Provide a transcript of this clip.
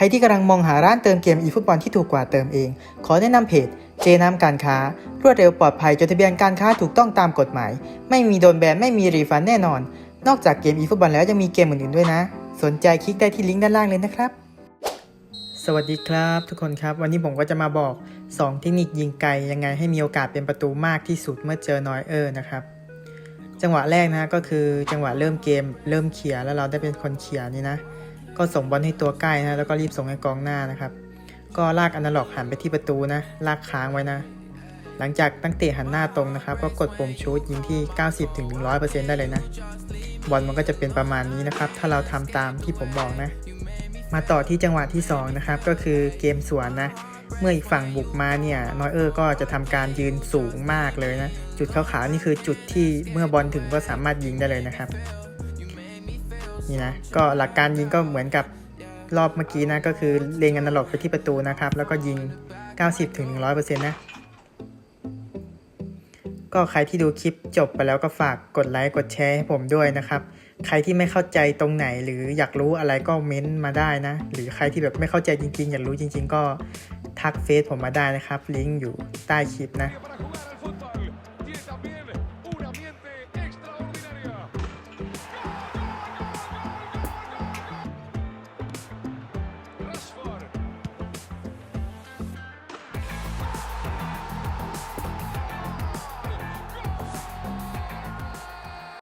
รที่กำลังมองหาร้านเติมเกม eFootball ที่ถูกกว่าเติมเอง ขอแนะนำเพจเจน้ำการค้า รวดเร็วปลอดภัยจดทะเบียนการค้าถูกต้องตามกฎหมาย ไม่มีโดนแบนไม่มีรีฟันแน่นอน นอกจากเกม eFootball แล้วยังมีเกมอื่นๆด้วยนะ สนใจคลิกได้ที่ลิงก์ด้านล่างเลยนะครับ สวัสดีครับทุกคนครับ วันนี้ผมก็จะมาบอก 2 เทคนิคยิงไกลยังไงให้มีโอกาสเป็นประตูมากที่สุดเมื่อเจอนอยเออร์นะครับจังหวะแรกนะก็คือจังหวะเริ่มเกมเริ่มเขี่ยแล้วเราได้เป็นคนเขี่ยนี่นะ ก็ส่งบอลให้ตัวใกล้นะแล้วก็รีบส่งให้กองหน้านะครับ ก็ลากอนาล็อกหันไปที่ประตูนะ ลากค้างไว้นะ หลังจากตั้งเตะหันหน้าตรงนะครับ ก็กดปุ่มชูดยิงที่ 90-100%ได้เลยนะ บอลมันก็จะเป็นประมาณนี้นะครับ ถ้าเราทำตามที่ผมบอกนะ มาต่อที่จังหวะที่สองนะครับ ก็คือเกมสวนนะ เมื่ออีกฝั่งบุกมาเนี่ย นอยเออร์ก็จะทำการยืนสูงมากเลยนะ จุดขาวๆนี่คือจุดที่เมื่อบอลถึงก็สามารถยิงได้เลยนะครับ นี่นะก็หลักการยิงก็เหมือนกับรอบเมื่อกี้นะก็คือเลงอนาล็อกไปที่ประตูนะครับ แล้วก็ยิง 90-100%นะก็ใครที่ดูคลิปจบไปแล้วก็ฝากกดไลค์กดแชร์ให้ผมด้วยนะครับ ใครที่ไม่เข้าใจตรงไหนหรืออยากรู้อะไรก็เม้นต์มาได้นะ หรือใครที่แบบไม่เข้าใจจริงๆ อยากรู้จริง ๆ ก็ทักเฟซผมมาได้นะครับ ลิงก์อยู่ใต้คลิปนะ